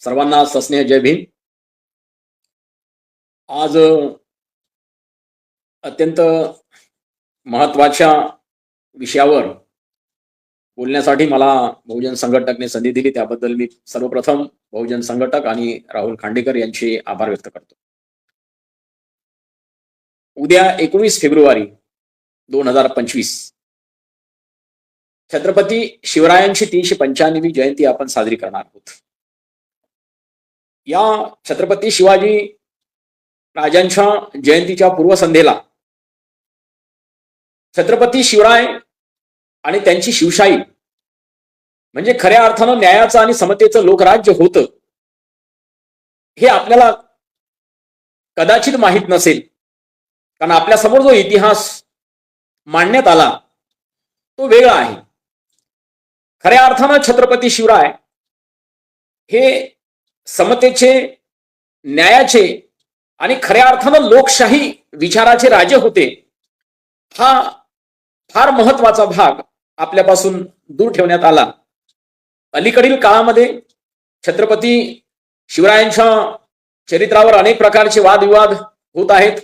सर्वांना सस्नेह जय भीम. आज अत्यंत महत्त्वाच्या विषयावर बोलण्यासाठी मला बहुजन संघटकने संधी दिली. त्याबद्दल मी सर्वप्रथम बहुजन संघटक आणि राहुल खांडेकर यांचे आभार व्यक्त करतो. उद्या एकोणीस फेब्रुवारी दोन हजार पंचवीस. छत्रपती शिवरायांची तीनशे पंच्याण्णवी जयंती आपण साजरी करणार आहोत. या छत्रपती शिवाजी राजांच्या जयंतीच्या पूर्वसंध्येला छत्रपती शिवराय आणि त्यांची शिवशाही म्हणजे खऱ्या अर्थानं न्यायाचं आणि समतेचं लोकराज्य होतं हे आपल्याला कदाचित माहीत नसेल. कारण आपल्यासमोर जो इतिहास मांडण्यात आला तो वेगळा आहे. खऱ्या अर्थानं छत्रपती शिवराय हे समतेचे न्यायाचे आणि खऱ्या अर्थानं लोकशाही विचाराचे राजे होते हा फार महत्त्वाचा भाग आपल्यापासून दूर ठेवण्यात आला. अलीकडील काळामध्ये छत्रपती शिवरायांच्या चरित्रावर अनेक प्रकारचे वादविवाद होत आहेत.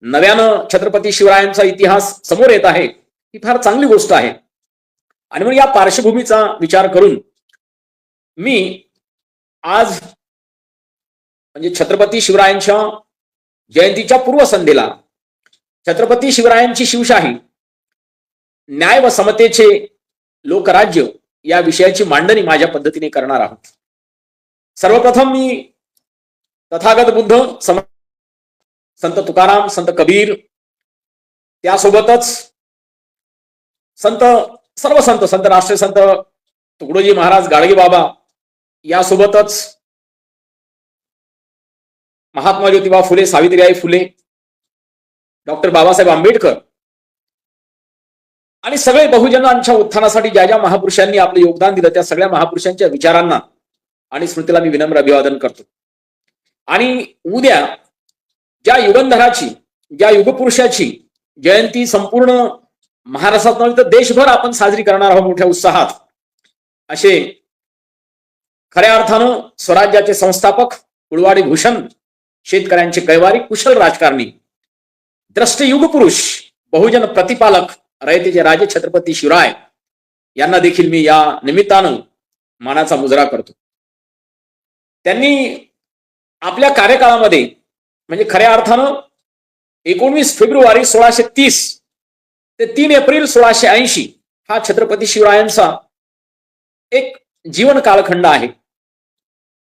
नव्यानं छत्रपती शिवरायांचा इतिहास समोर येत आहे. ही फार चांगली गोष्ट आहे. आणि म्हणून या पार्श्वभूमीचा विचार करून मी आज म्हणजे छत्रपती शिवरायांच्या जयंतीच्या पूर्वसंध्येला छत्रपती शिवरायांची शिवशाही न्याय व समतेचे लोकराज्य या विषयाची मांडणी माझ्या पद्धतीने करणार आहोत. सर्वप्रथम मी तथागत बुद्ध सम संत तुकाराम संत कबीर त्यासोबतच संत सर्व संत संत राष्ट्रीय संत तुकडोजी महाराज गाडगे बाबा यासोबतच महात्मा ज्योतिबा फुले सावित्रीबाई फुले डॉक्टर बाबासाहेब आंबेडकर आणि सगळे बहुजनांच्या उत्थानासाठी ज्या ज्या महापुरुषांनी आपलं योगदान दिलं त्या सगळ्या महापुरुषांच्या विचारांना आणि स्मृतीला मी विनम्र अभिवादन करतो. आणि उद्या ज्या युगंधराची ज्या युगपुरुषाची जयंती संपूर्ण महाराष्ट्रात नव्हे तर देशभर आपण साजरी करणार आहोत मोठ्या उत्साहात असे खऱ्या अर्थानं स्वराज्याचे संस्थापक कुळवाडी भूषण शेतकऱ्यांचे कैवारी कुशल राजकारणी द्रष्टयुग पुरुष बहुजन प्रतिपालक रयतेचे राजे छत्रपती शिवराय यांना देखील मी या निमित्तानं मानाचा मुजरा करतो. त्यांनी आपल्या कार्यकाळामध्ये म्हणजे खऱ्या अर्थानं एकोणवीस फेब्रुवारी सोळाशे तीस ते तीन एप्रिल सोळाशे ऐंशी हा छत्रपती शिवरायांचा एक जीवन कालखंड आहे.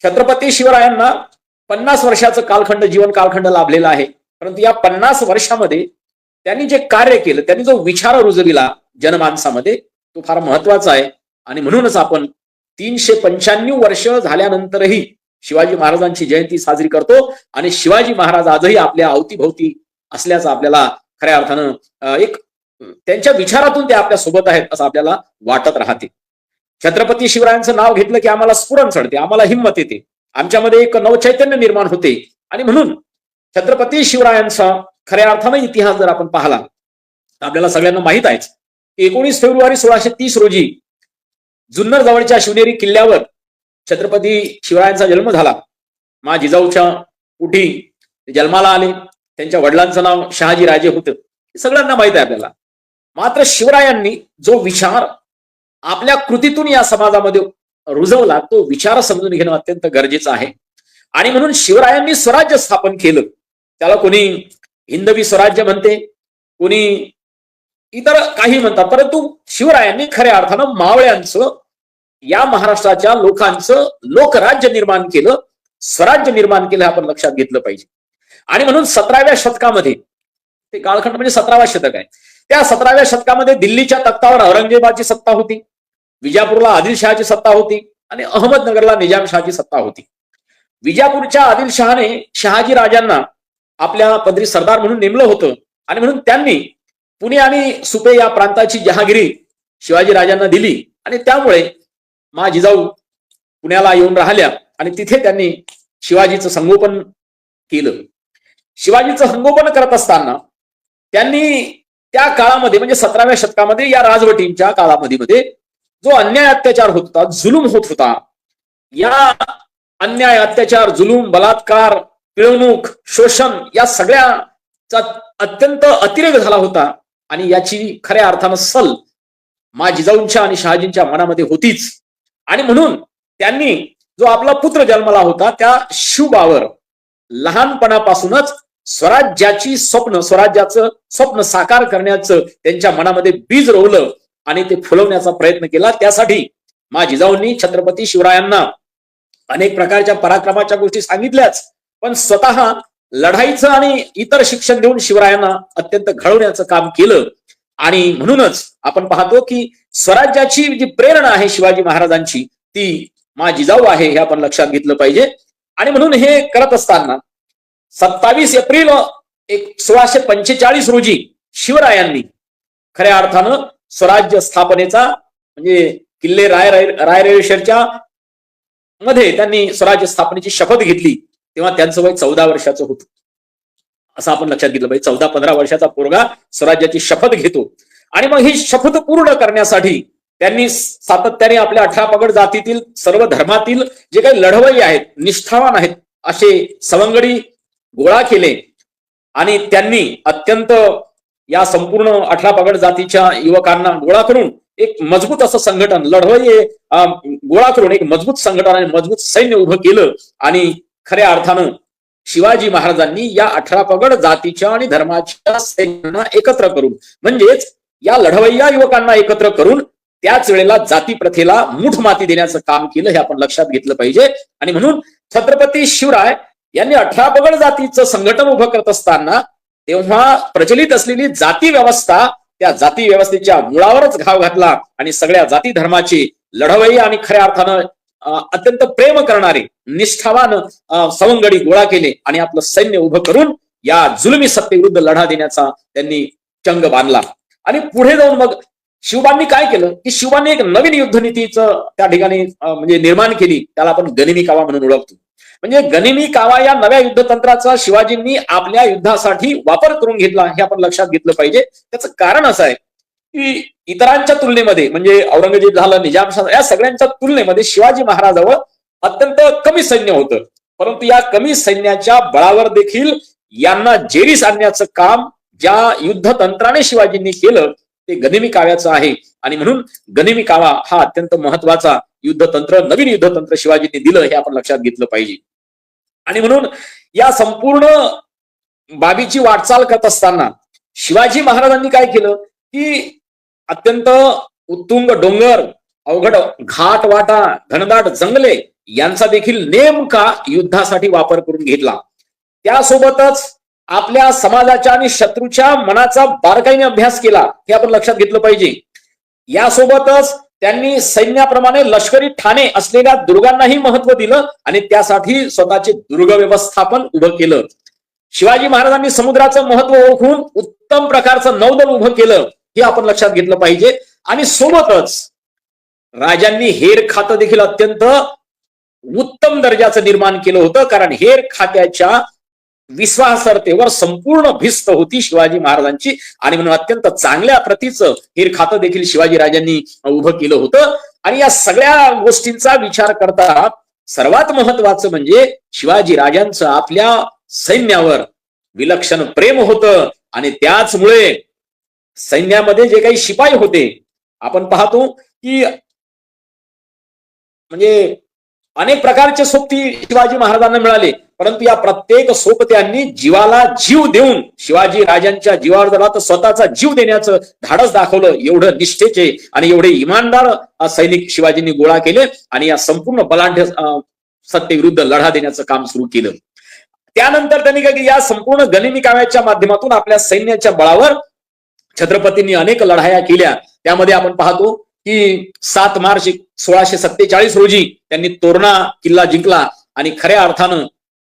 छत्रपती शिवरायांना पन्नास वर्षाचं कालखंड जीवन कालखंड लाभलेला आहे. परंतु या पन्नास वर्षामध्ये त्यांनी जे कार्य केलं त्यांनी जो विचार रुजविला जनमानसामध्ये तो फार महत्त्वाचा आहे. आणि म्हणूनच आपण तीनशे पंच्याण्णव वर्ष झाल्यानंतरही शिवाजी महाराजांची जयंती साजरी करतो. आणि शिवाजी महाराज आजही आपल्या अवतीभोवती असल्याचं आपल्याला खऱ्या अर्थानं एक त्यांच्या विचारातून ते आपल्यासोबत आहेत असं आपल्याला वाटत राहते. छत्रपती शिवरायांचं नाव घेतलं की आम्हाला स्फुरण चढते आम्हाला हिंमत येते. आमच्यामध्ये एक नवचैतन्य निर्माण होते. आणि म्हणून छत्रपती शिवरायांचा खऱ्या अर्थानं इतिहास जर आपण पाहिला तर आपल्याला सगळ्यांना माहीत आहेच एकोणीस फेब्रुवारी सोळाशे तीस रोजी जुन्नर जवळच्या शिवनेरी किल्ल्यावर छत्रपती शिवरायांचा जन्म झाला. मा जिजाऊच्या उठी जन्माला आले. त्यांच्या वडिलांचं नाव शहाजी राजे होतं. हे सगळ्यांना माहीत आहे आपल्याला. मात्र शिवरायांनी जो विचार आपल्या कृतीतून या समाजामध्ये रुजवला तो विचार समजून घेणं अत्यंत गरजेचं आहे. आणि म्हणून शिवरायांनी स्वराज्य स्थापन केलं. त्याला कोणी हिंदवी स्वराज्य म्हणते कोणी इतर काही म्हणतात परंतु शिवरायांनी खऱ्या अर्थानं मावळ्यांचं या महाराष्ट्राच्या लोकांचं लोकराज्य निर्माण केलं स्वराज्य निर्माण केलं आपण लक्षात घेतलं पाहिजे. आणि म्हणून सतराव्या शतकामध्ये ते काळखंड म्हणजे सतरावा शतक आहे. त्या सतराव्या शतकामध्ये दिल्लीच्या तख्तावर औरंगजेबाची सत्ता होती. विजापूरला आदिलशहाची सत्ता होती आणि अहमदनगरला निजामशहाची सत्ता होती. विजापूरच्या आदिलशहाने शहाजी राजांना आपल्या पदरी सरदार म्हणून नेमलं होतं आणि म्हणून त्यांनी पुणे आणि सुपे या प्रांताची जहागिरी शिवाजी राजांना दिली आणि त्यामुळे मा जिजाऊ पुण्याला येऊन राहिल्या आणि तिथे त्यांनी शिवाजीचं संगोपन केलं. शिवाजीचं संगोपन करत असताना त्यांनी त्या काळामध्ये म्हणजे सतराव्या शतकामध्ये या राजवटींच्या काळामध्ये मध्ये जो अन्याय अत्याचार होत होता जुलूम होत होता या अन्याय अत्याचार जुलूम बलात्कार पिळवणूक शोषण या सगळ्याचा अत्यंत अतिरेक झाला होता आणि याची खऱ्या अर्थानं सल मा जिजाऊंच्या आणि शहाजींच्या मनामध्ये होतीच. आणि म्हणून त्यांनी जो आपला पुत्र जन्मला होता त्या शिवबावर लहानपणापासूनच स्वराज्याची स्वप्न स्वराज्याचं स्वप्न साकार करण्याचं त्यांच्या मनामध्ये बीज रोवलं. आणि ते फुलवण्याचा प्रयत्न केला. त्यासाठी मा जिजाऊंनी छत्रपती शिवरायांना अनेक प्रकारच्या पराक्रमाच्या गोष्टी सांगितल्याच. पण स्वतः लढाईचं आणि इतर शिक्षण देऊन शिवरायांना अत्यंत घडवण्याचं काम केलं. आणि म्हणूनच आपण पाहतो की स्वराज्याची जी प्रेरणा आहे शिवाजी महाराजांची ती मा जिजाऊ आहे हे आपण लक्षात घेतलं पाहिजे. आणि म्हणून हे करत असताना सत्तावीस एप्रिल एक सोळाशे पंचेचाळीस रोजी शिवरायांनी खऱ्या अर्थानं स्वराज्य स्थापनेचा म्हणजे किल्ले राय रायरेश्वरच्या मध्ये त्यांनी स्वराज्य स्थापनेची शपथ घेतली तेव्हा त्यांचं वय चौदा वर्षाचं होतं. असं आपण लक्षात घेतलं पाहिजे. चौदा पंधरा वर्षाचा पोरगा स्वराज्याची शपथ घेतो. आणि मग ही शपथ पूर्ण करण्यासाठी त्यांनी सातत्याने आपल्या अठरा पगड जातीतील सर्व धर्मातील जे काही लढवई आहेत निष्ठावान आहेत असे सवंगडी गोळा केले. आणि त्यांनी अत्यंत या संपूर्ण अठरा पगड जातीच्या युवकांना गोळा करून एक मजबूत असं संघटन लढवय गोळा करून एक मजबूत संघटन आणि मजबूत सैन्य उभं केलं आणि खऱ्या अर्थानं शिवाजी महाराजांनी या अठरा पगड जातीच्या आणि धर्माच्या सैन्यांना एकत्र करून म्हणजेच या लढवय्या युवकांना एकत्र करून त्याच वेळेला जाती प्रथेला मूठ माती देण्याचं काम केलं हे आपण लक्षात घेतलं पाहिजे. आणि म्हणून छत्रपती शिवराय यांनी अठरा पगड जातीचं संघटन उभं करत असताना तेव्हा प्रचलित असलेली जाती व्यवस्था त्या जाती व्यवस्थेच्या मुळावरच घाव घातला आणि सगळ्या जाती धर्माची लढवई आणि खऱ्या अर्थानं अत्यंत प्रेम करणारे निष्ठावान सवंगडी गोळा केले आणि आपलं सैन्य उभं करून या जुलमी सत्तेविरुद्ध लढा देण्याचा त्यांनी चंग बांधला. आणि पुढे जाऊन मग शिवबांनी काय केलं? की शिवबांनी एक नवीन युद्धनीतीचं त्या ठिकाणी म्हणजे निर्माण केली. त्याला आपण गनिमी कावा म्हणून ओळखतो. म्हणजे गनिमी कावा या नव्या युद्धतंत्राचा शिवाजींनी आपल्या युद्धासाठी वापर करून घेतला हे आपण लक्षात घेतलं पाहिजे. त्याचं कारण असं आहे की इतरांच्या तुलनेमध्ये म्हणजे औरंगजेब झालं निजामशाह या सगळ्यांच्या तुलनेमध्ये शिवाजी महाराजावर अत्यंत कमी सैन्य होतं. परंतु या कमी सैन्याच्या बळावर देखील यांना जेरीस आणण्याचं काम ज्या युद्धतंत्राने शिवाजींनी केलं ते गनिमी काव्याचं आहे. आणि म्हणून गनिमी कावा हा अत्यंत महत्त्वाचा युद्धतंत्र नवीन युद्धतंत्र शिवाजींनी दिलं हे आपण लक्षात घेतलं पाहिजे. आणि म्हणून या संपूर्ण बाबीची वाटचाल करत असताना शिवाजी महाराजांनी काय केलं? की अत्यंत उत्तुंग डोंगर अवघड घाट वाटा घनदाट जंगले यांचा देखील नेमका युद्धासाठी वापर करून घेतला. त्यासोबतच आपल्या समाजाच्या आणि शत्रूच्या मनाचा बारकाईने अभ्यास केला हे आपण लक्षात घेतलं पाहिजे. यासोबतच त्यांनी सैन्याप्रमाणे लष्करी ठाणे असलेल्या दुर्गांनाही महत्त्व दिलं आणि त्यासाठी स्वतःचे दुर्ग व्यवस्थापन उभं केलं. शिवाजी महाराजांनी समुद्राचं महत्त्व ओळखून उत्तम प्रकारचं नौदल उभं केलं हे आपण लक्षात घेतलं पाहिजे. आणि सोबतच राजांनी हेर खातं देखील अत्यंत उत्तम दर्जाचं निर्माण केलं होतं. कारण हेर खात्याच्या विश्वासार्हतेवर संपूर्ण भिस्त होती शिवाजी महाराजांची. आणि म्हणून अत्यंत चांगल्या प्रतीचं हे खातं देखील शिवाजी राजांनी उभं केलं होतं. आणि या सगळ्या गोष्टींचा विचार करता सर्वात महत्वाचं म्हणजे शिवाजी राजांचं आपल्या सैन्यावर विलक्षण प्रेम होतं. आणि त्याचमुळे सैन्यामध्ये जे काही शिपाई होते आपण पाहतो की म्हणजे अनेक प्रकारचे सोबती शिवाजी महाराजांना मिळाले. परंतु या प्रत्येक सोबत्यांनी जीवाला जीव देऊन शिवाजी राजांच्या जीवावर जरा तर स्वतःचा जीव देण्याचं धाडस दाखवलं एवढं निष्ठेचे आणि एवढे इमानदार सैनिक शिवाजींनी गोळा केले आणि या संपूर्ण बलाढ्य सत्तेविरुद्ध लढा देण्याचं काम सुरू केलं. त्यानंतर त्यांनी काय या संपूर्ण गनिमी काव्याच्या माध्यमातून आपल्या सैन्याच्या बळावर छत्रपतींनी अनेक लढाया केल्या. त्यामध्ये आपण पाहतो की सात मार्च सोळाशे सत्तेचाळीस रोजी त्यांनी तोरणा किल्ला जिंकला आणि खऱ्या अर्थानं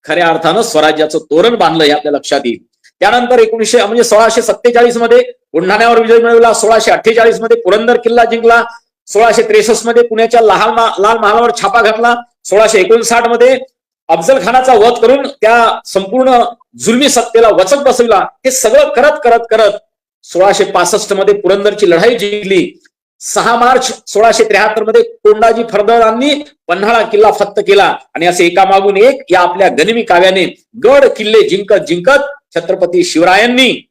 खऱ्या अर्थानं स्वराज्याचं तोरण बांधलं हे आपल्या लक्षात येईल. त्यानंतर एकोणीशे म्हणजे सोळाशे सत्तेचाळीसमध्ये बुलढाण्यावर विजय मिळवला सोळाशे अठ्ठेचाळीसमध्ये पुरंदर किल्ला जिंकला सोळाशे त्रेसष्टमध्ये पुण्याच्या लहान लाल महालावर छापा घातला सोळाशे एकोणसाठमध्ये अफजल खानाचा वध करून त्या संपूर्ण जुलमी सत्तेला वचक बसविला. हे सगळं करत करत करत सोळाशे पासष्टमध्ये पुरंदरची लढाई जिंकली. सहा मार्च सोळाशे त्र्याहत्तरमध्ये कोंडाजी फर्दरांनी पन्हाळा किल्ला फत्त केला. आणि असे एकामागून एक या आपल्या गनिमी काव्याने गड किल्ले जिंकत जिंकत छत्रपती शिवरायांनी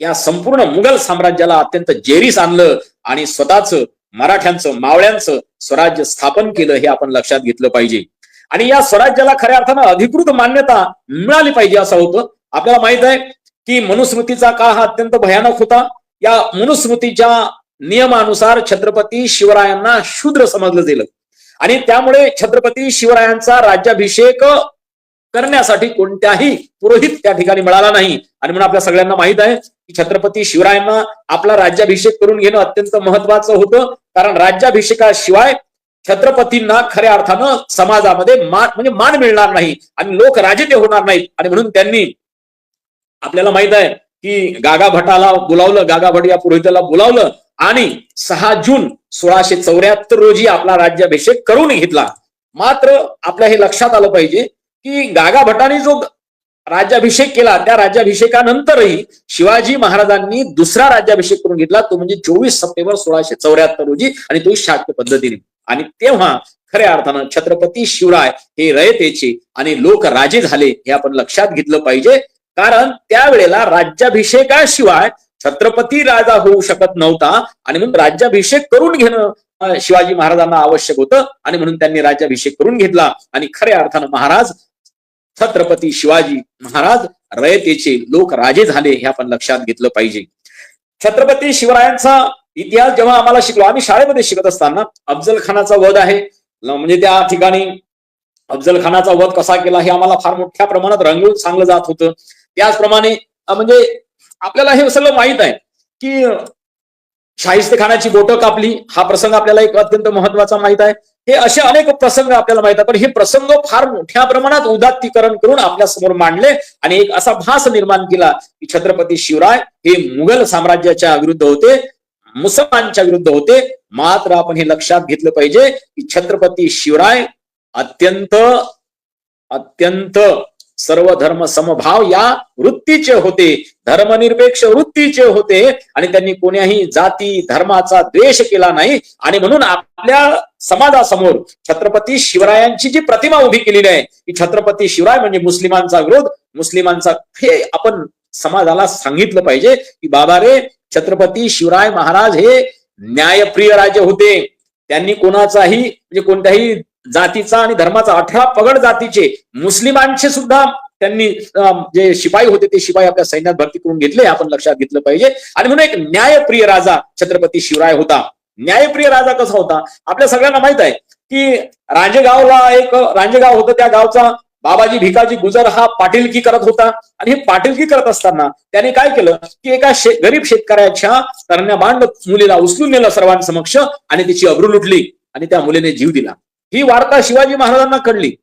या संपूर्ण मुघल साम्राज्याला अत्यंत जेरीस आणलं आणि स्वतःच मराठ्यांचं मावळ्यांचं स्वराज्य स्थापन केलं हे आपण लक्षात घेतलं पाहिजे. आणि या स्वराज्याला खऱ्या अर्थानं अधिकृत मान्यता मिळाली पाहिजे असं होतं. आपल्याला माहीत आहे की मनुस्मृतीचा काळ हा अत्यंत भयानक होता. या मनुस्मृतीच्या नियमानुसार छत्रपती शिवरायांना शूद्र समजलं गेलं. आणि त्यामुळे छत्रपती शिवरायांचा राज्याभिषेक करण्यासाठी कोणत्याही पुरोहित त्या ठिकाणी मिळाला नाही. आणि म्हणून आपल्या सगळ्यांना माहीत आहे की छत्रपती शिवरायांना आपला राज्याभिषेक करून घेणं अत्यंत महत्वाचं होतं. कारण राज्याभिषेकाशिवाय छत्रपतींना खऱ्या अर्थानं समाजामध्ये मान म्हणजे मान मिळणार नाही आणि लोक राजे होणार नाहीत. आणि म्हणून त्यांनी आपल्याला माहीत आहे की गागा भटाला बोलावलं गागा भट या पुरोहिताला बोलावलं. आणि सहा जून सोळाशे चौऱ्याहत्तर रोजी आपला राज्याभिषेक करून घेतला. मात्र आपल्या हे लक्षात आलं पाहिजे की गागा भटाने जो राज्याभिषेक केला त्या राज्याभिषेकानंतरही शिवाजी महाराजांनी दुसरा राज्याभिषेक करून घेतला. तो म्हणजे चोवीस सप्टेंबर सोळाशे चौऱ्याहत्तर रोजी आणि तो शाक्य पद्धतीने. आणि तेव्हा खऱ्या अर्थानं छत्रपती शिवराय हे रयतेचे आणि लोक राजे झाले हे आपण लक्षात घेतलं पाहिजे. कारण त्यावेळेला राज्याभिषेकाशिवाय छत्रपती राजा होऊ शकत नव्हता. आणि म्हणून राज्याभिषेक करून घेणं शिवाजी महाराजांना आवश्यक होतं. आणि म्हणून त्यांनी राज्याभिषेक करून घेतला. आणि खऱ्या अर्थानं महाराज छत्रपती शिवाजी महाराज रयतेचे लोक राजे झाले हे आपण लक्षात घेतलं पाहिजे. छत्रपती शिवरायांचा इतिहास जेव्हा आम्हाला शिकलो आम्ही शाळेमध्ये शिकत असताना अफजल खानाचा वध आहे. म्हणजे त्या ठिकाणी अफजल खानाचा वध कसा केला हे आम्हाला फार मोठ्या प्रमाणात रंगवून सांगलं जात होतं. त्याचप्रमाणे म्हणजे आपल्याला हे सगळं माहीत आहे की शाहिस्ते खानाची बोट कापली हा प्रसंग आपल्याला एक अत्यंत महत्त्वाचा माहीत आहे. हे असे अनेक प्रसंग आपल्याला माहीत आहे. पण हे प्रसंग फार मोठ्या प्रमाणात उदात्तीकरण करून आपल्यासमोर मांडले आणि एक असा भास निर्माण केला की छत्रपती शिवराय हे मुघल साम्राज्याच्या विरुद्ध होते मुसलमानच्या विरुद्ध होते. मात्र आपण हे लक्षात घेतलं पाहिजे की छत्रपती शिवराय अत्यंत अत्यंत सर्व धर्म समभाव या वृत्तीचे होते. धर्मनिरपेक्ष वृत्तीचे होते आणि त्यांनी कोण्याही जाती धर्माचा द्वेष केला नाही. आणि म्हणून आपल्या समाजासमोर छत्रपती शिवरायांची जी प्रतिमा उभी केलेली आहे की छत्रपती शिवराय म्हणजे मुस्लिमांचा विरोध. मुस्लिमांचा हे आपण समाजाला सांगितलं पाहिजे की बाबा रे छत्रपती शिवराय महाराज हे न्यायप्रिय राजे होते. त्यांनी कोणाचाही म्हणजे कोणत्याही जातीचा आणि धर्माचा अठरा पगड जातीचे मुस्लिमांचे सुद्धा त्यांनी जे शिपाई होते ते शिपाई आपल्या सैन्यात भरती करून घेतले आपण लक्षात घेतलं पाहिजे. आणि म्हणून एक न्यायप्रिय राजा छत्रपती शिवराय होता. न्यायप्रिय राजा कसा होता? आपल्या सगळ्यांना माहीत आहे की रांजेगावला एक रांजेगाव होतं त्या गावचा बाबाजी भिकाजी गुजर हा पाटीलकी करत होता. आणि हे पाटीलकी करत असताना त्याने काय केलं की एका शे, गरीब शेतकऱ्याच्या तरण्याबांड मुलीला उचलून नेलं सर्वांसमक्ष आणि तिची अब्रू लुटली आणि त्या मुलीने जीव दिला. ही वार्ता शिवाजी महाराजांना कळली.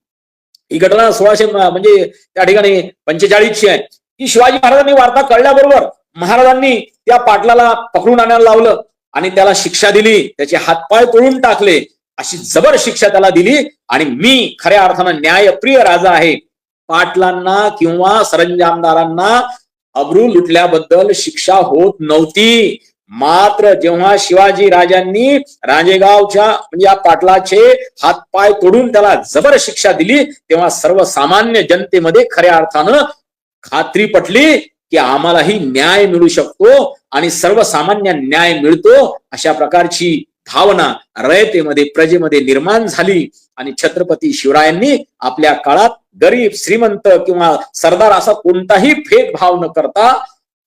ही घटना सोळाशे म्हणजे त्या ठिकाणी पंचेचाळीसची आहे. ही शिवाजी महाराजांनी वार्ता कळल्याबरोबर महाराजांनी त्या पाटलाला पकडून आणायला लावलं आणि त्याला शिक्षा दिली. त्याचे हातपाय तोडून टाकले. अशी जबर शिक्षा त्याला दिली आणि मी खऱ्या अर्थानं न्यायप्रिय राजा आहे. पाटलांना किंवा सरंजामदारांना अब्रू लुटल्याबद्दल शिक्षा होत नव्हती. मात्र जेव्हा शिवाजी राजांनी राजेगावच्या म्हणजे या पाटलाचे हातपाय तोडून त्याला जबर शिक्षा दिली तेव्हा सर्वसामान्य जनतेमध्ये खऱ्या अर्थानं खात्री पटली की आम्हालाही न्याय मिळू शकतो आणि सर्वसामान्य न्याय मिळतो अशा प्रकारची भावना रयतेमध्ये प्रजेमध्ये निर्माण झाली. आणि छत्रपती शिवरायांनी आपल्या काळात गरीब श्रीमंत किंवा सरदार असा कोणताही भेदभाव न करता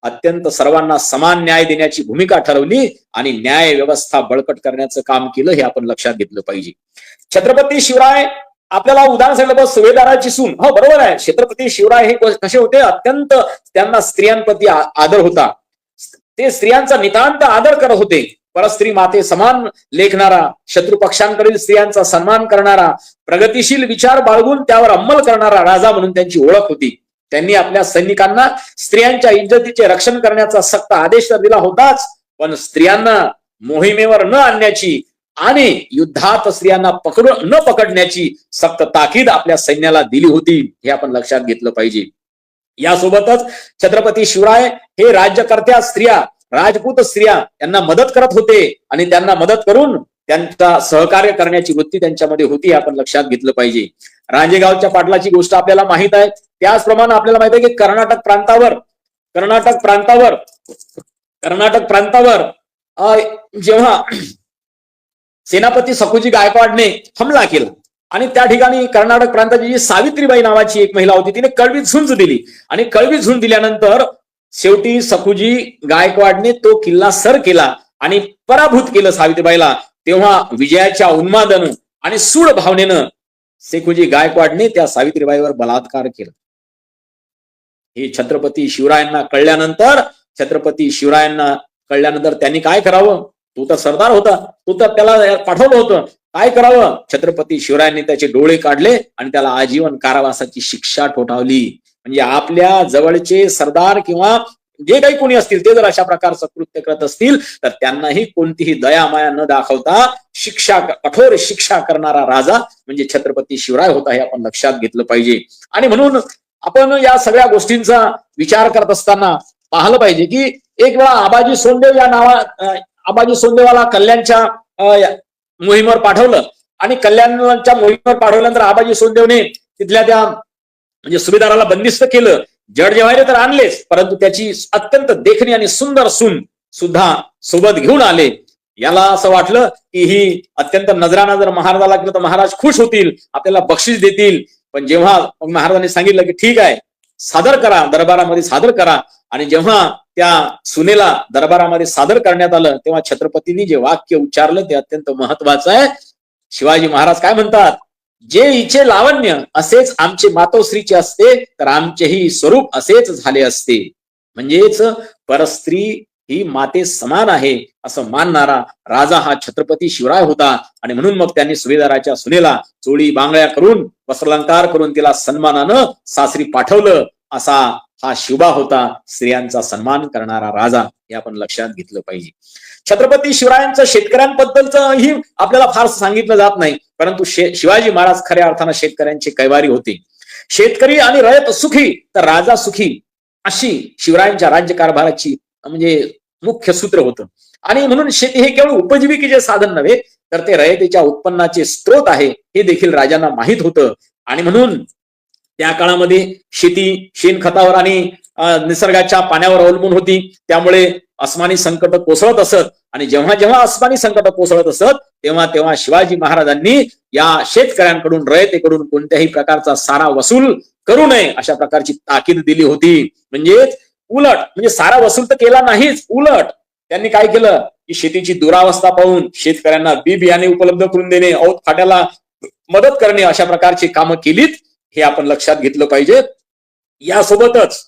अत्यंत सर्वांना समान न्याय देण्याची भूमिका ठरवली आणि न्याय व्यवस्था बळकट करण्याचं काम केलं हे आपण लक्षात घेतलं पाहिजे. छत्रपती शिवराय आपल्याला उदाहरण सांगितलं सुवेदाराची सुभेदाराची सून. हो बरोबर आहे. छत्रपती शिवराय हे कसे होते? अत्यंत त्यांना स्त्रियांप्रती आदर होता. ते स्त्रियांचा नितांत आदर करत होते. परस्त्री माते समान लेखणारा शत्रू पक्षांकडील स्त्रियांचा सन्मान करणारा प्रगतिशील विचार बाळगून त्यावर अंमल करणारा राजा म्हणून त्यांची ओळख होती. त्यांनी आपल्या सैनिकांना स्त्रियांच्या इज्जतीचे रक्षण करण्याचा सक्त आदेश तर दिला होताच पण स्त्रियांना मोहिमेवर न आणण्याची आणि युद्धात स्त्रियांना पकडून न पकडण्याची सक्त ताकीद आपल्या सैन्याला दिली होती हे आपण लक्षात घेतलं पाहिजे. यासोबतच छत्रपती शिवराय हे राज्यकर्त्या स्त्रिया राजपूत स्त्रिया यांना मदत करत होते आणि त्यांना मदत करून त्यांचा सहकार्य करण्याची वृत्ती त्यांच्यामध्ये होती हे आपण लक्षात घेतलं पाहिजे. रांजेगावच्या पाटलाची गोष्ट आपल्याला माहीत आहे त्याचप्रमाणे आपल्याला माहिती आहे की कर्नाटक प्रांतावर कर्नाटक प्रांतावर कर्नाटक प्रांतावर जेव्हा सेनापती सकुजी गायकवाडने हमला केला आणि त्या ठिकाणी कर्नाटक प्रांताची जी सावित्रीबाई नावाची एक महिला होती तिने कळवी झुंज दिली. आणि कळवी झुंज दिल्यानंतर शेवटी सखुजी गायकवाडने तो किल्ला सर केला आणि पराभूत केलं सावित्रीबाईला. तेव्हा विजयाच्या उन्मादन आणि सूड भावनेनं शेखुजी गायकवाडने त्या सावित्रीबाईवर बलात्कार केला. हे छत्रपती शिवरायांना कळल्यानंतर छत्रपती शिवरायांना कळल्यानंतर त्यांनी काय करावं? तो तर सरदार होता. तो तर त्याला पाठवलं होतं. काय करावं? छत्रपती शिवरायांनी त्याचे डोळे काढले आणि त्याला आजीवन कारावासाची शिक्षा ठोठावली. म्हणजे आपल्या जवळचे सरदार किंवा जे काही कोणी असतील ते जर अशा प्रकारचं कृत्य करत असतील तर त्यांनाही कोणतीही दयामाया न दाखवता शिक्षा कठोर शिक्षा करणारा राजा म्हणजे छत्रपती शिवराय होता हे आपण लक्षात घेतलं पाहिजे. आणि म्हणून आपण या सगळ्या गोष्टींचा विचार करत असताना पाहिलं पाहिजे की एक वेळा आबाजी सोनदेव या नावा आबाजी सोनदेवाला कल्याणच्या मोहिमेवर पाठवलं. आणि कल्याणच्या मोहिमेवर पाठवल्यानंतर आबाजी सोनदेवने तिथल्या त्या म्हणजे सुभेदाराला बंदिस्त केलं. जड जेवायला तर आणलेच परंतु त्याची अत्यंत देखणी आणि सुंदर सून सुद्धा सोबत घेऊन आले. याला असं वाटलं की ही अत्यंत नजराना जर महाराजाला केलं तर महाराज खुश होतील आपल्याला बक्षीस देतील. पण जेव्हा महाराजांनी सांगितलं की ठीक आहे सादर करा दरबारामध्ये सादर करा. आणि जेव्हा त्या सुनेला दरबारामध्ये सादर करण्यात आलं तेव्हा छत्रपतींनी जे वाक्य उच्चारलं ते अत्यंत महत्वाचं आहे. शिवाजी महाराज काय म्हणतात? जे इचे लावण्य असेच आमचे मातोश्रीचे असते तर आमचेही स्वरूप असेच झाले असते. म्हणजेच परस्त्री ही माते समान आहे असं मानणारा राजा हा छत्रपती शिवराय होता. आणि म्हणून मग त्यांनी सुभेदाराच्या सुनेला चोळी बांगड्या करून वस्त्रलंकार करून तिला सन्मानानं सासरी पाठवलं. असा हा शिवबा होता स्त्रियांचा सन्मान करणारा राजा. हे आपण लक्षात घेतलं पाहिजे. छत्रपती शिवरायांचं शेतकऱ्यांबद्दलचं ही आपल्याला फार सांगितलं जात नाही. परंतु शिवाजी महाराज खऱ्या अर्थानं शेतकऱ्यांची कैवारी होते. शेतकरी आणि रयत सुखी तर राजा सुखी अशी शिवरायांच्या राज्यकारभाराची म्हणजे मुख्य सूत्र होतं. आणि म्हणून शेती हे केवळ उपजीविकेचे साधन नव्हे तर ते रयतेच्या उत्पन्नाचे स्रोत आहे हे देखील राजांना माहीत होतं. आणि म्हणून त्या काळामध्ये शेती शेणखतावर आणि निसर्गाच्या पाण्यावर अवलंबून होती. त्यामुळे अस्मानी संकट कोसळत असत आणि जेव्हा जेव्हा अस्मानी संकट कोसळत असत तेव्हा तेव्हा शिवाजी महाराजांनी या शेतकऱ्यांकडून रयतेकडून कोणत्याही प्रकारचा सारा वसूल करू नये अशा प्रकारची ताकीद दिली होती. म्हणजे उलट म्हणजे सारा वसूल तर केला नाहीच उलट. त्यांनी काय केलं? की शेतीची दुरावस्था पाहून शेतकऱ्यांना बी बियाणे उपलब्ध करून देणे औत फाट्याला मदत करणे अशा प्रकारची कामं केलीत हे आपण लक्षात घेतलं पाहिजे. यासोबतच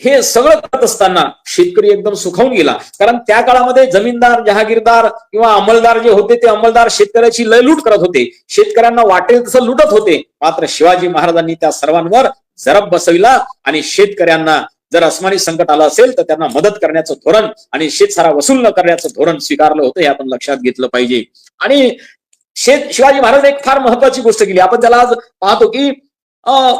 हे सगळं करत असताना शेतकरी एकदम सुखावून गेला. कारण त्या काळामध्ये जमीनदार जहागीरदार किंवा अंमलदार जे होते ते अंमलदार शेतकऱ्याची लय लूट करत होते. शेतकऱ्यांना वाटेल तसं लुटत होते. मात्र शिवाजी महाराजांनी त्या सर्वांवर जरब बसविला आणि शेतकऱ्यांना जर अस्मानी संकट आलं असेल तर त्यांना मदत करण्याचं धोरण आणि शेतसारा वसूल न करण्याचं धोरण स्वीकारलं होतं हे आपण लक्षात घेतलं पाहिजे. आणि शेत शिवाजी महाराज एक फार महत्वाची गोष्ट केली. आपण त्याला आज पाहतो की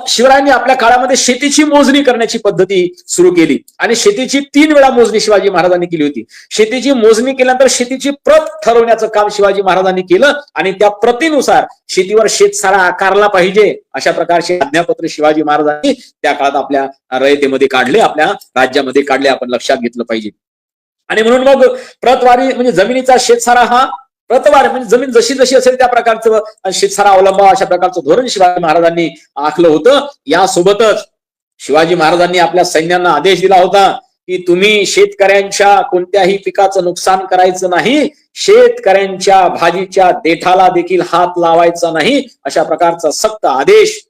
शिवरायांनी आपल्या काळामध्ये शेतीची मोजणी करण्याची पद्धती सुरू केली. आणि शेतीची तीन वेळा मोजणी शिवाजी महाराजांनी केली होती. शेतीची मोजणी केल्यानंतर शेतीची प्रत ठरवण्याचं काम शिवाजी महाराजांनी केलं आणि त्या प्रतीनुसार शेतीवर शेतसारा आकारला पाहिजे अशा प्रकारचे आज्ञापत्र शिवाजी महाराजांनी त्या काळात आपल्या रयतेमध्ये काढले आपल्या राज्यामध्ये काढले आपण लक्षात घेतलं पाहिजे. आणि म्हणून मग प्रतवारी म्हणजे जमिनीचा शेतसारा हा प्रतवार म्हणजे जमीन जशी जशी असेल त्या प्रकारचं शिक्षारा अवलंब अशा प्रकारचं धोरण शिवाजी महाराजांनी आखलं होतं. यासोबतच शिवाजी महाराजांनी आपल्या सैन्यांना आदेश दिला होता की तुम्ही शेतकऱ्यांच्या कोणत्याही पिकाचं नुकसान करायचं नाही शेतकऱ्यांच्या भाजीच्या देठाला देखील हात लावायचा नाही अशा प्रकारचा सक्त आदेश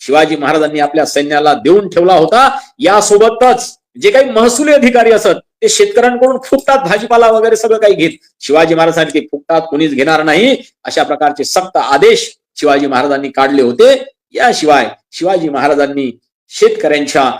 शिवाजी महाराजांनी आपल्या सैन्याला देऊन ठेवला होता. यासोबतच जे काही महसुली अधिकारी असत ते शेतकऱ्यांकडून फुकटात भाजीपाला वगैरे सगळं काही घेत. शिवाजी महाराजांनी ते फुकटात कोणीच घेणार नाही. अशा प्रकारचे सक्त आदेश शिवाजी महाराजांनी काढले होते. याशिवाय शिवाजी महाराजांनी शेतकऱ्यांच्या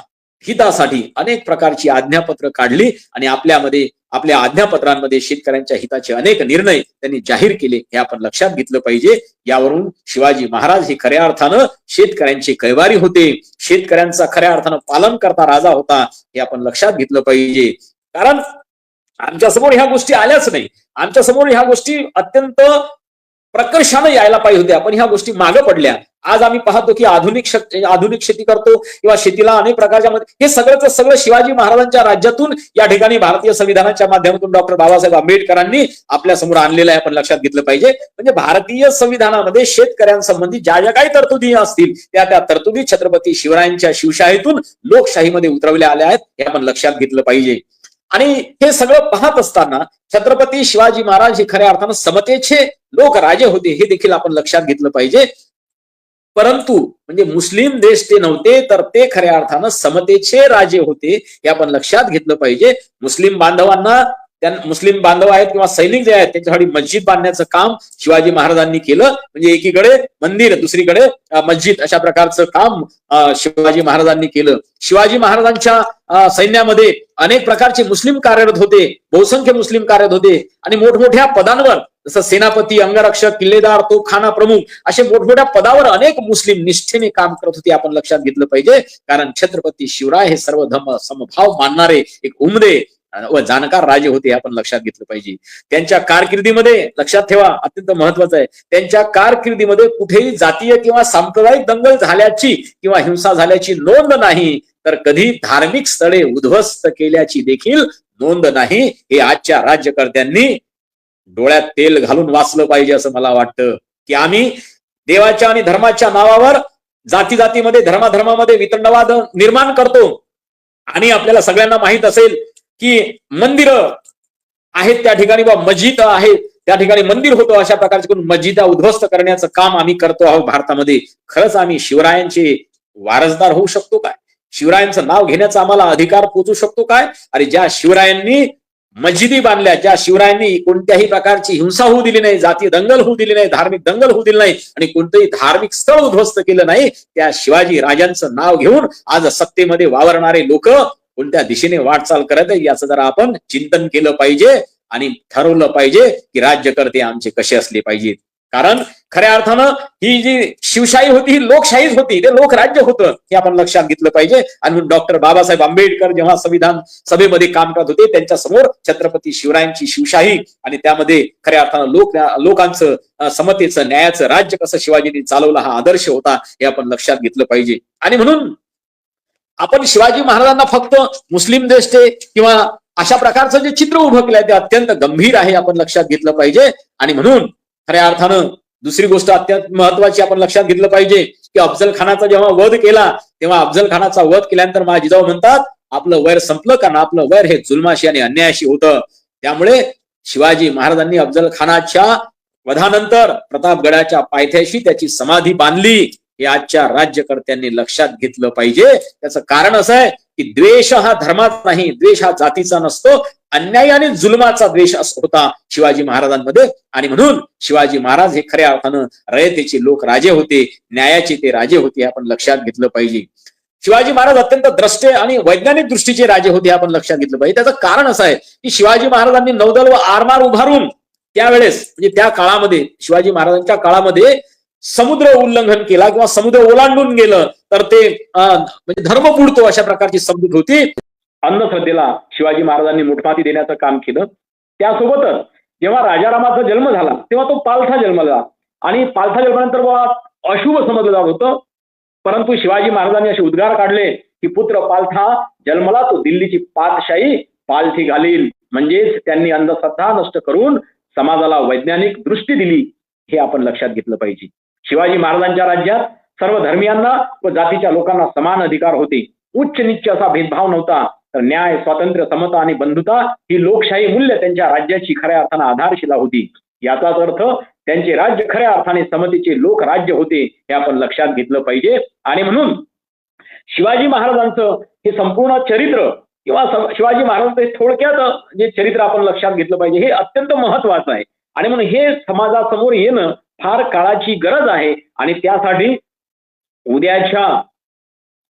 हितासाठी अनेक प्रकारची आज्ञापत्र काढली आणि आपल्यामध्ये आपल्या आज्ञापत्रांमध्ये शेतकऱ्यांच्या हिताचे अनेक निर्णय त्यांनी जाहीर केले. हे आपण लक्षात घेतलं पाहिजे. यावरून शिवाजी महाराज हे खऱ्या अर्थानं शेतकऱ्यांचे कैवारी होते. शेतकऱ्यांचा खऱ्या अर्थानं पालन करता राजा होता. हे आपण लक्षात घेतलं पाहिजे. कारण आमच्यासमोर ह्या गोष्टी आल्याच नाही. आमच्यासमोर ह्या गोष्टी अत्यंत प्रकर्षानं यायला पाहिजे होत्या. पण ह्या गोष्टी मागे पडल्या. आज आम्ही पाहतो की आधुनिक आधुनिक शेती करतो किंवा शेतीला अनेक प्रकारच्या हे सगळं सगळं शिवाजी महाराजांच्या राज्यातून या ठिकाणी भारतीय संविधानाच्या माध्यमातून डॉक्टर बाबासाहेब आंबेडकरांनी आपल्यासमोर आणलेलं आहे. आपण लक्षात घेतलं पाहिजे. म्हणजे भारतीय संविधानामध्ये शेतकऱ्यांसंबंधी ज्या ज्या काही तरतुदी असतील त्या त्या तरतुदी छत्रपती शिवरायांच्या शिवशाहीतून लोकशाहीमध्ये उतरवल्या आल्या आहेत. हे आपण लक्षात घेतलं पाहिजे. आणि हे सगळं पाहत असताना छत्रपती शिवाजी महाराज हे खऱ्या अर्थानं समतेचे लोक राजे होते हे देखील आपण लक्षात घेतलं पाहिजे. परंतु म्हणजे मुस्लिम देश ते नव्हते तर ते खऱ्या अर्थानं समतेचे राजे होते हे आपण लक्षात घेतलं पाहिजे. मुस्लिम बांधवांना त्या मुस्लिम बांधव आहेत किंवा सैनिक जे आहेत त्यांच्यासाठी मस्जिद बांधण्याचं काम शिवाजी महाराजांनी केलं. म्हणजे एकीकडे मंदिर दुसरीकडे मस्जिद अशा प्रकारचं काम शिवाजी महाराजांनी केलं. शिवाजी महाराजांच्या सैन्यामध्ये अनेक प्रकारचे मुस्लिम कार्यरत होते बहुसंख्य मुस्लिम कार्यरत होते. आणि मोठमोठ्या पदांवर जसं सेनापती अंगरक्षक किल्लेदार तोफखाना प्रमुख असे मोठमोठ्या पदावर अनेक मुस्लिम निष्ठेने काम करत होते आपण लक्षात घेतलं पाहिजे. कारण छत्रपती शिवराय हे सर्व धर्म समभाव मानणारे एक उमदे व जाणकार राजे होते हे आपण लक्षात घेतलं पाहिजे. त्यांच्या कारकिर्दीमध्ये लक्षात ठेवा अत्यंत महत्वाचं आहे. त्यांच्या कारकिर्दीमध्ये कुठेही जातीय किंवा सांप्रदायिक दंगल झाल्याची किंवा हिंसा झाल्याची नोंद नाही तर कधी धार्मिक स्थळे उद्ध्वस्त केल्याची देखील नोंद नाही. हे आजच्या राज्यकर्त्यांनी डोळ्यात तेल घालून वाचलं पाहिजे असं मला वाटतं. की आम्ही देवाच्या आणि धर्माच्या नावावर जाती जातीमध्ये धर्माधर्मामध्ये वितंडवाद निर्माण करतो. आणि आपल्याला सगळ्यांना माहीत असेल की मंदिरं आहेत त्या ठिकाणी बा मस्जिद आहेत. त्या ठिकाणी मंदिर होतो अशा प्रकारचे करून मस्जिदा उद्ध्वस्त करण्याचं काम आम्ही करतो आहोत भारतामध्ये. खरंच आम्ही शिवरायांचे वारसदार होऊ शकतो काय? शिवरायांचं नाव घेण्याचा आम्हाला अधिकार पोचू शकतो काय? अरे ज्या शिवरायांनी मस्जिदी बांधल्या ज्या शिवरायांनी कोणत्याही प्रकारची हिंसा होऊ दिली नाही जातीय दंगल होऊ दिली नाही धार्मिक दंगल होऊ दिली नाही आणि कोणतंही धार्मिक स्थळ उद्ध्वस्त केलं नाही त्या शिवाजी राजांचं नाव घेऊन आज सत्तेमध्ये वावरणारे लोक कोणत्या दिशेने वाटचाल करत आहे याचं जरा आपण चिंतन केलं पाहिजे आणि ठरवलं पाहिजे की राज्यकर्ते आमचे कसे असले पाहिजेत. कारण खऱ्या अर्थानं ही जी शिवशाही होती ही लोकशाहीच होती ते लोकराज्य होतं हे आपण लक्षात घेतलं पाहिजे. आणि म्हणून डॉक्टर बाबासाहेब आंबेडकर जेव्हा संविधान सभेमध्ये काम करत होते त्यांच्यासमोर छत्रपती शिवरायांची शिवशाही आणि त्यामध्ये खऱ्या अर्थानं लोक लोकांचं समतेचं न्यायाचं राज्य कसं शिवाजींनी चालवलं हा आदर्श होता हे आपण लक्षात घेतलं पाहिजे. आणि म्हणून आपण शिवाजी महाराजांना फक्त मुस्लिम देश ते किंवा अशा प्रकारचं जे चित्र उभं केलं ते अत्यंत गंभीर आहे आपण लक्षात घेतलं पाहिजे. आणि म्हणून खऱ्या अर्थानं दुसरी गोष्ट अत्यंत महत्वाची आपण लक्षात घेतलं पाहिजे की अफजल खानाचा जेव्हा वध केला तेव्हा अफजल खानाचा वध केल्यानंतर माझा जिजाऊ म्हणतात आपलं वैर संपलं कारण आपलं वैर हे जुलमाशी आणि अन्यायाशी होतं. त्यामुळे शिवाजी महाराजांनी अफजल खानाच्या वधानंतर प्रतापगडाच्या पायथ्याशी त्याची समाधी बांधली. हे आजच्या राज्यकर्त्यांनी लक्षात घेतलं पाहिजे. त्याचं कारण असं आहे की द्वेष हा धर्माचा नाही द्वेष हा जातीचा नसतो. अन्याय आणि जुलमाचा द्वेष होता शिवाजी महाराजांमध्ये. आणि म्हणून शिवाजी महाराज हे खऱ्या अर्थानं रयतेचे लोक राजे होते न्यायाचे ते राजे होते आपण लक्षात घेतलं पाहिजे. शिवाजी महाराज अत्यंत द्रष्टे आणि वैज्ञानिक दृष्टीचे राजे होते आपण लक्षात घेतलं पाहिजे. त्याचं कारण असं आहे की शिवाजी महाराजांनी नौदल व आरमार उभारून त्यावेळेस म्हणजे त्या काळामध्ये शिवाजी महाराजांच्या काळामध्ये समुद्र उल्लंघन केला किंवा समुद्र ओलांडून गेलं तर ते म्हणजे धर्म पुढतो अशा प्रकारची समजूत होती. अंधश्रद्धेला शिवाजी महाराजांनी मुठमाती देण्याचं काम केलं. त्यासोबतच जेव्हा राजारामाचा जन्म झाला तेव्हा तो पालथा जन्मला. आणि पालथा जन्मानंतर बुवा अशुभ समजलं जात होतं. परंतु शिवाजी महाराजांनी असे उद्गार काढले की पुत्र पालथा जन्मला तो दिल्लीची पातशाही पालथी घालील. म्हणजेच त्यांनी अंधश्रद्धा नष्ट करून समाजाला वैज्ञानिक दृष्टी दिली हे आपण लक्षात घेतलं पाहिजे. शिवाजी महाराजांच्या राज्यात सर्व धर्मियांना व जातीच्या लोकांना समान अधिकार होते. उच्च निच्च असा भेदभाव नव्हता. तर न्याय स्वातंत्र्य समता आणि बंधुता ही लोकशाही मूल्य त्यांच्या राज्याची खऱ्या अर्थानं आधारशिला होती. याचाच अर्थ त्यांचे राज्य खऱ्या अर्थाने समतेचे लोक राज्य होते हे आपण लक्षात घेतलं पाहिजे. आणि म्हणून शिवाजी महाराजांचं हे संपूर्ण चरित्र किंवा शिवाजी महाराजांचं हे थोडक्यात जे चरित्र आपण लक्षात घेतलं पाहिजे हे अत्यंत महत्वाचं आहे. आणि म्हणून हे समाजासमोर येणं फार काळाची गरज आहे आणि त्यासाठी उद्याच्या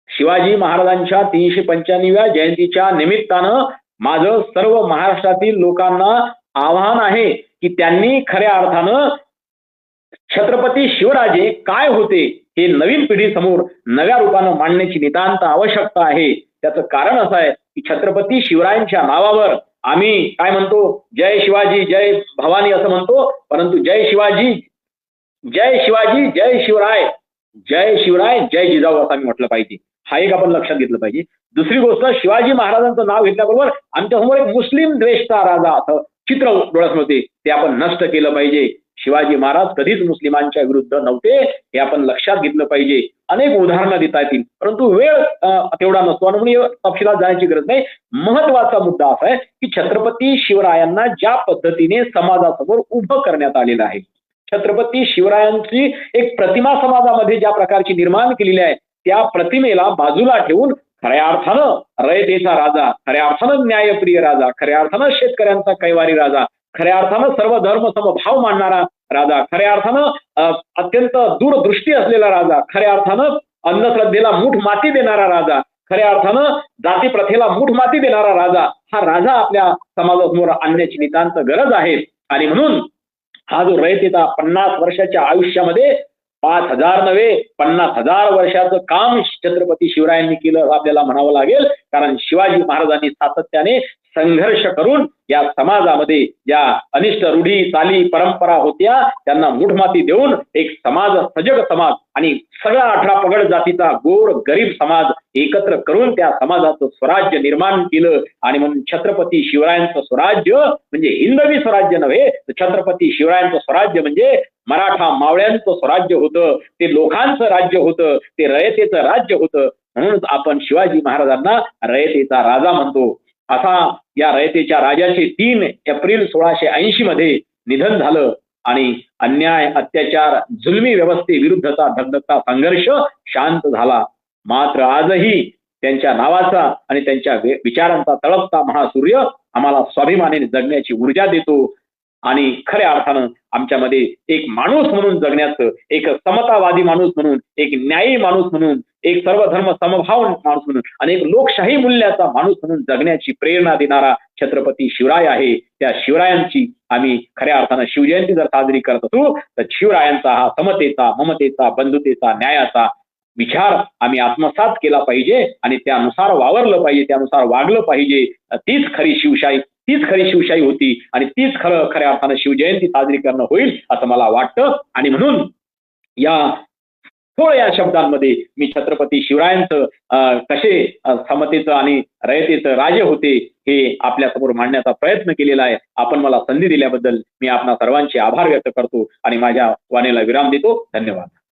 शिवाजी महाराजांच्या तीनशे पंच्याण्णव्या जयंतीच्या निमित्तानं माझं सर्व महाराष्ट्रातील लोकांना आव्हान आहे की त्यांनी खऱ्या अर्थानं छत्रपती शिवराजे काय होते हे नवीन पिढीसमोर नव्या रूपानं मांडण्याची नितांत आवश्यकता आहे. त्याचं कारण असं आहे की छत्रपती शिवरायांच्या नावावर आम्ही काय म्हणतो? जय शिवाजी जय भवानी असं म्हणतो. परंतु जय शिवाजी जय शिवाजी जय शिवराय. जय शिवराय जय जिजाऊ असं आम्ही म्हटलं पाहिजे. हा एक आपण लक्षात घेतलं पाहिजे. दुसरी गोष्ट शिवाजी महाराजांचं नाव घेतल्याबरोबर आमच्यासमोर एक मुस्लिम द्वेषचा राजा असं चित्र डोळ्यात होते. ते आपण नष्ट केलं पाहिजे. शिवाजी महाराज कधीच मुस्लिमांच्या विरुद्ध नव्हते हे आपण लक्षात घेतलं पाहिजे. अनेक उदाहरणं देता येतील. परंतु वेळ तेवढा नसतो. आणि म्हणून तपशिलात जाण्याची गरज नाही. महत्त्वाचा मुद्दा असा आहे की छत्रपती शिवरायांना ज्या पद्धतीने समाजासमोर उभं करण्यात आलेलं आहे. छत्रपती शिवरायांची एक प्रतिमा समाजामध्ये ज्या प्रकारची निर्माण केलेली आहे त्या प्रतिमेला बाजूला ठेवून खऱ्या अर्थानं रयतेचा राजा खऱ्या अर्थानं न्यायप्रिय राजा खऱ्या अर्थानं शेतकऱ्यांचा कैवारी राजा खऱ्या अर्थानं सर्व धर्म समभाव मानणारा राजा खऱ्या अर्थानं अत्यंत दूरदृष्टी असलेला राजा खऱ्या अर्थानं अंधश्रद्धेला मूठ माती देणारा राजा खऱ्या अर्थानं जाती प्रथेला मूठ माती देणारा राजा हा राजा आपल्या समाजासमोर आणण्याची नितांत गरज आहे. आणि म्हणून हा जो रयतेचा पन्नास वर्षाच्या आयुष्यामध्ये पाच हजार नव्हे पन्नास हजार वर्षाचं काम छत्रपती शिवरायांनी केलं आपल्याला म्हणावं लागेल. कारण शिवाजी महाराजांनी सातत्याने संघर्ष करून या समाजामध्ये ज्या अनिष्ट रूढी चाली परंपरा होत्या त्यांना मुठमाती देऊन एक समाज सजग समाज आणि सगळा अठरा पगड जातीचा गोड गरीब समाज एकत्र करून त्या समाजाचं स्वराज्य निर्माण केलं. आणि म्हणून छत्रपती शिवरायांचं स्वराज्य म्हणजे हिंदवी स्वराज्य नव्हे तर छत्रपती शिवरायांचं स्वराज्य म्हणजे मराठा मावळ्यांचं स्वराज्य होतं. ते लोकांचं राज्य होतं ते रयतेचं राज्य होतं. म्हणूनच आपण शिवाजी महाराजांना रयतेचा राजा म्हणतो. असा या रयतेच्या राजाचे तीन एप्रिल सोळाशे ऐंशी मध्ये निधन झालं आणि अन्याय अत्याचार जुलमी व्यवस्थेविरुद्धचा धगधगता संघर्ष शांत झाला. मात्र आजही त्यांच्या नावाचा आणि त्यांच्या विचारांचा तळपता महासूर्य आम्हाला स्वाभिमानीने जगण्याची ऊर्जा देतो. आणि खऱ्या अर्थानं आमच्यामध्ये एक माणूस म्हणून जगण्याचं एक समतावादी माणूस म्हणून एक न्यायी माणूस म्हणून एक सर्व धर्म समभाव माणूस म्हणून आणि एक लोकशाही मूल्याचा माणूस म्हणून जगण्याची प्रेरणा देणारा छत्रपती शिवराय आहे. त्या शिवरायांची आम्ही खऱ्या अर्थानं शिवजयंती जर साजरी करत असू तर शिवरायांचा हा समतेचा ममतेचा बंधुतेचा न्यायाचा विचार आम्ही आत्मसात केला पाहिजे आणि त्यानुसार वावरलं पाहिजे त्यानुसार वागलं पाहिजे. तीच खरी शिवशाही. तीच खरी शिवशाही होती आणि तीच खरं खऱ्या अर्थानं शिवजयंती साजरी करणं होईल असं मला वाटतं. आणि म्हणून या थोड्या या शब्दांमध्ये मी छत्रपती शिवरायांचं अं, कसे समतेचं आणि रयतेचं राजे होते हे आपल्यासमोर मांडण्याचा प्रयत्न केलेला आहे. आपण मला संधी दिल्याबद्दल मी आपणा सर्वांचे आभार व्यक्त करतो आणि माझ्या वाणीला विराम देतो. धन्यवाद.